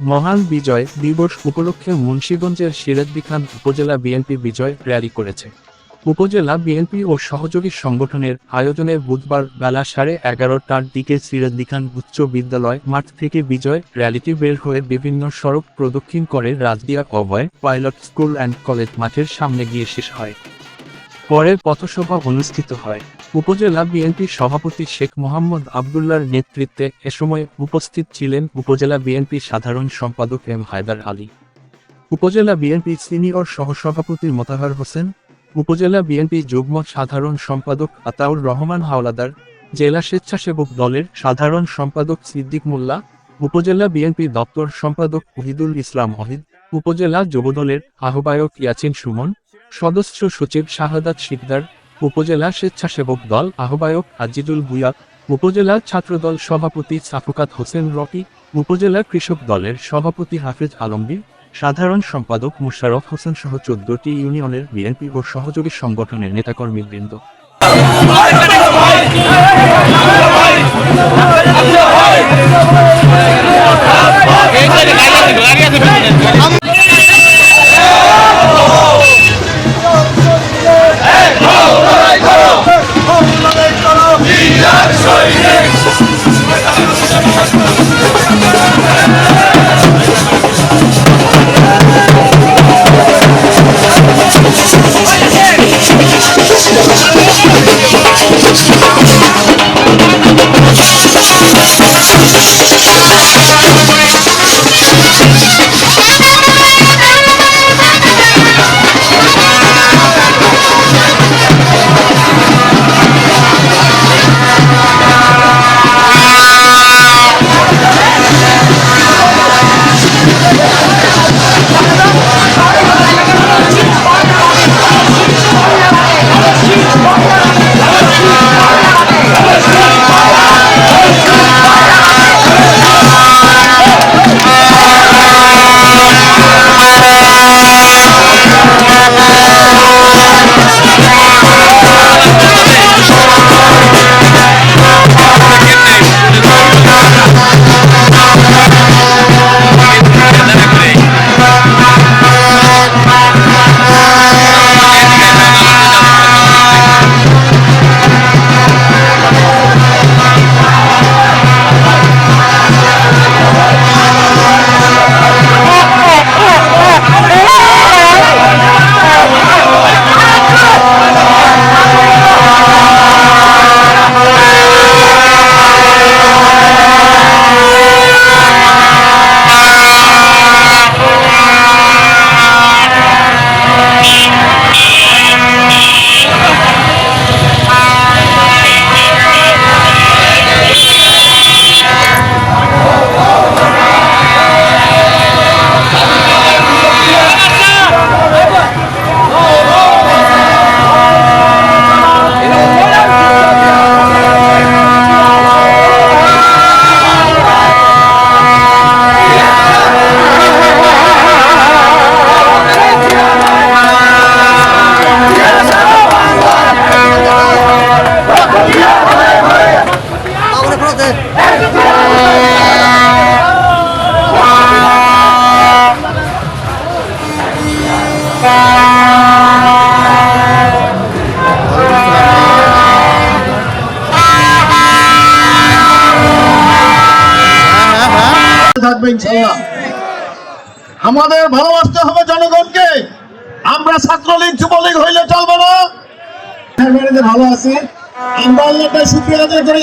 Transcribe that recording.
মহান বিজয় দিবস উপলক্ষে মুন্সীগঞ্জের সিরাজদি খান উপজেলা বিএনপি বিজয় র্যালি করেছে। উপজেলা বিএনপি ও সহযোগী সংগঠনের আয়োজনে বুধবার বেলা সাড়ে এগারোটার দিকে সিরাজদি খান উচ্চ বিদ্যালয় মাঠ থেকে বিজয় র্যালিটি বের হয়ে বিভিন্ন সড়ক প্রদক্ষিণ করে Rajdia Abhay pilot school and college মাঠের সামনে গিয়ে শেষ হয়। পরে পথসভা অনুষ্ঠিত হয়। উপজেলা বিএনপির সভাপতি শেখ মোহাম্মদ আবদুল্লার নেতৃত্বে এ সময় উপস্থিত ছিলেন উপজেলা বিএনপি সাধারণ সম্পাদক এম হায়দার আলী। উপজেলা বিএনপি সিনিয়র সহসভাপতি মোতাহার হোসেন, উপজেলা বিএনপি যুগ্ম সাধারণ সম্পাদক আতাউর রহমান হাওলাদার, জেলা স্বেচ্ছাসেবক দলের সাধারণ সম্পাদক সিদ্দিক মোল্লা, উপজেলা বিএনপি দপ্তর সম্পাদক ওহিদুল ইসলাম ওহিদ, উপজেলা যুবদলের আহ্বায়ক ইয়াছিন সুমন, সদস্য সচিব শাহাদাত শিকদার উপজেলা স্বেচ্ছাসেবক দল আহ্বায়ক আজিজুল ভুয়া উপজেলা ছাত্রদল সভাপতি সাফুকাত হোসেন রকি, উপজেলা কৃষক দলের সভাপতি হাফিজ আলমগীর, সাধারণ সম্পাদক মুশারফ হোসেন সহ চোদ্দটি ইউনিয়নের বিএনপি ও সহযোগী সংগঠনের নেতাকর্মীবৃন্দ। আমাদের ভালোবাসতে হবে জনগণকে। আমরা ছাত্রলীগ, যুবলীগ হইলে চলবে না। ভালো আছে। আমরা আল্লাহকে শুক্রিয়া করি